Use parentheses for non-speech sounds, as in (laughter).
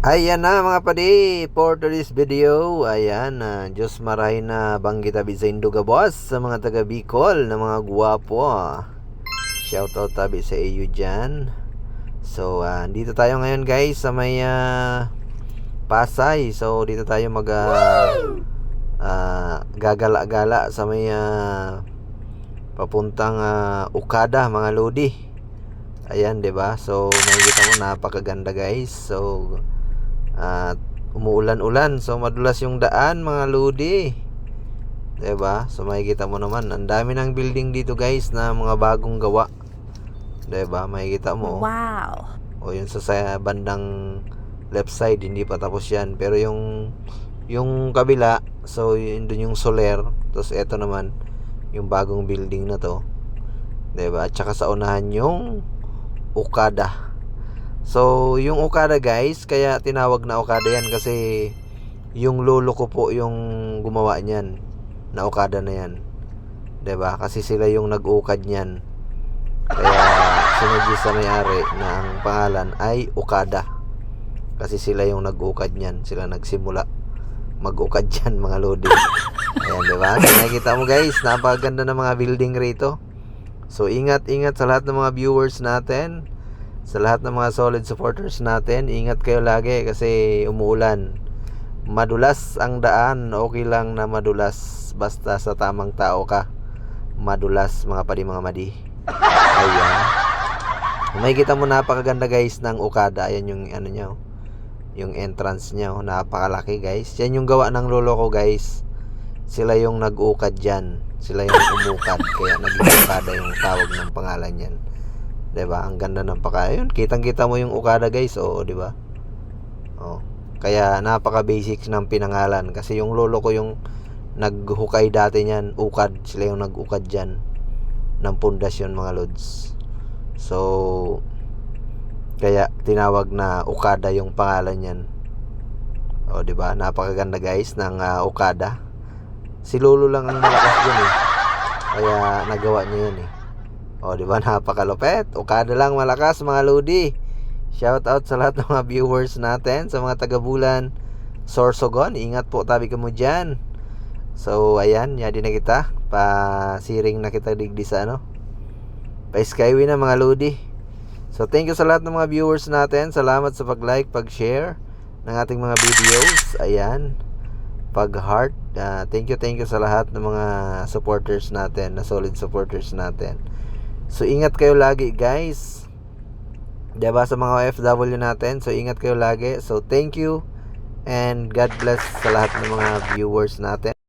Ayan na mga padi for today's video. Ayan, uh, Diyos maray na banggita sa Induga boss sa mga taga Bicol na mga guwapo. Shout out tabi sa iyo dyan. So, uh, dito tayo ngayon guys sa may uh, Pasay. So, dito tayo mag uh, uh, gagala-gala sa may uh, papuntang uh, Ukada mga lodi. Ayan, 'di ba? So, makikita mo napakaganda guys. So, at umuulan-ulan. So madulas yung daan mga lodi. 'Di ba? So makikita mo naman, ang dami ng building dito guys na mga bagong gawa. 'Di ba? Makikita mo. Wow. O yun sa, sa bandang left side hindi pa tapos 'yan. Pero yung yung kabila, so yun dun yung Soler, tapos eto naman yung bagong building na to. 'Di ba? At saka sa unahan yung Okada. So, yung Okada guys, kaya tinawag na Okada yan kasi yung lolo ko po yung gumawa niyan na Okada na yan. 'Di ba? Kasi sila yung nag-ukad niyan. Kaya sinadya sa may-ari na ang pangalan ay Okada. Kasi sila yung nag-ukad niyan, sila nagsimula mag-ukad (laughs) diyan mga lodi. Ayan, 'di ba? Nakikita mo guys, napakaganda ng mga building rito. So, ingat-ingat sa lahat ng mga viewers natin sa lahat ng mga solid supporters natin, ingat kayo lagi kasi umuulan. Madulas ang daan, okay lang na madulas basta sa tamang tao ka. Madulas mga padi mga madi. Ayan. May kita mo napakaganda guys ng Okada. Ayan yung ano niya. oh. Yung entrance niya. oh. Napakalaki guys. Yan yung gawa ng lolo ko guys. Sila yung nag-ukad dyan. Sila yung umukad. Kaya naging Okada yung tawag ng pangalan yan. 'Di ba? Ang ganda ng pakayon. Kitang-kita mo yung Okada, guys. Oo, 'di ba? Oh. Kaya napaka-basics ng pinangalan kasi yung lolo ko yung naghukay dati niyan, ukad. Sila yung nag-ukad diyan ng pundasyon mga lods. So kaya tinawag na Okada yung pangalan niyan. O, 'di ba? Napakaganda guys ng uh, Okada. Si lolo lang ang malakas diyan eh. Kaya nagawa niya 'yan eh. O, di ba? (laughs) Napakalupet. Okada lang malakas, mga lodi. Shout out sa lahat ng mga viewers natin, sa mga taga-bulan. Sorsogon, ingat po tabi ka mo dyan. So, ayan, yadi na kita. Pa-siring na kita digdi sa ano. Pa-skyway na mga lodi. So, thank you sa lahat ng mga viewers natin. Salamat sa pag-like, pag-share ng ating mga videos. Ayan. Pag-heart. Uh, thank you, thank you sa lahat ng mga supporters natin, na solid supporters natin. So ingat kayo lagi guys. 'Di ba sa mga OFW natin? So ingat kayo lagi. So thank you and God bless sa lahat ng mga viewers natin.